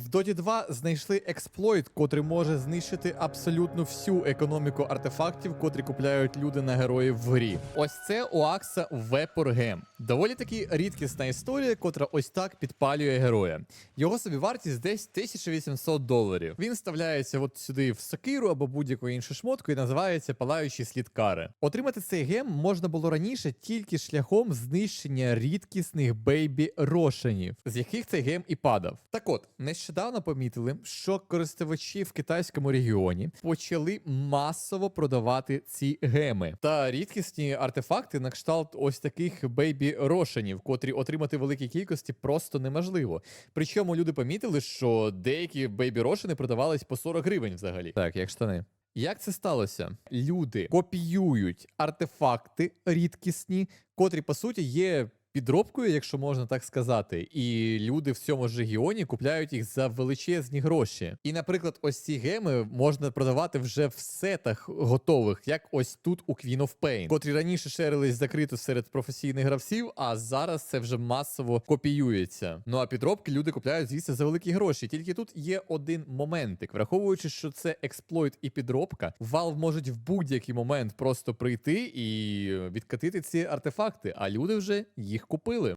В Dota 2 знайшли експлойт, котрий може знищити абсолютно всю економіку артефактів, котрі купляють люди на героїв в грі. Ось це у Акса Vapor Gem. Доволі таки рідкісна історія, котра ось так підпалює героя. Його собівартість десь 1800 доларів. Він вставляється от сюди в сокиру або будь-яку іншу шмотку і називається палаючий слід кари. Отримати цей гем можна було раніше тільки шляхом знищення рідкісних бейбі рошенів, з яких цей гем і падав. Так от, нещодавно помітили, що користувачі в китайському регіоні почали масово продавати ці геми та рідкісні артефакти на кшталт ось таких бейбі рошенів, котрі отримати в великій кількості просто неможливо. Причому люди помітили, що деякі бейбі рошини продавались по 40 гривень взагалі. Так, як штани. Як це сталося? Люди копіюють артефакти рідкісні, котрі по суті є підробкою, якщо можна так сказати, і люди в цьому ж регіоні купляють їх за величезні гроші. І, наприклад, ось ці геми можна продавати вже в сетах готових, як ось тут у Queen of Pain, котрі раніше шерились закрито серед професійних гравців, а зараз це вже масово копіюється. Ну а підробки люди купляють, звісно, за великі гроші. Тільки тут є один моментик, враховуючи, що це експлойт і підробка, Valve можуть в будь-який момент просто прийти і відкатити ці артефакти, а люди вже їх купили.